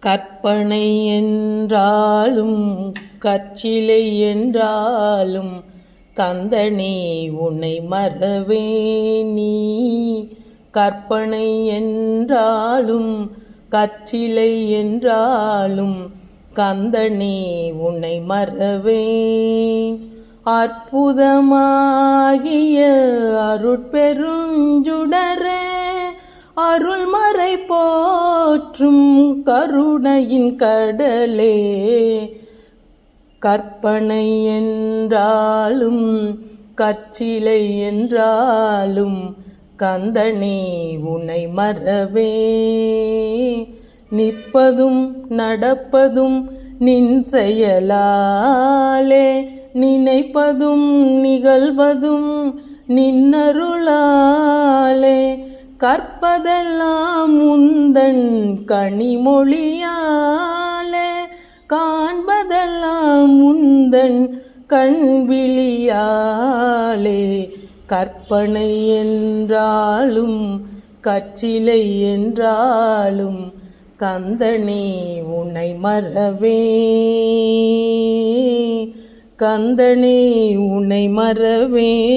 கற்பனை என்றாலும் கச்சிலை என்றாலும் கந்தனே உன்னை மறவே நீ. கற்பனை என்றாலும் கச்சிலை என்றாலும் கந்தனே உன்னை மறவே. அற்புதமாகிய அருட்பெருஞ்சுடரே அருள்மறை காற்றும் கருணையின் கடலே. கற்பனை என்றாலும் கச்சிலை என்றாலும் கந்தனே உனை மறவே. நிற்பதும் நடப்பதும் நின் செயலாலே. நினைப்பதும் நிகழ்வதும் நின்னருளாலே கற்பதெல்லாம் முந்தன் கனிமொழியாலே காண்பதெல்லாம் முந்தன் கண்விழியாலே. கற்பனை என்றாலும் கச்சிலை என்றாலும் கந்தனே உன்னை மறவே. கந்தனே உன்னை மறவே.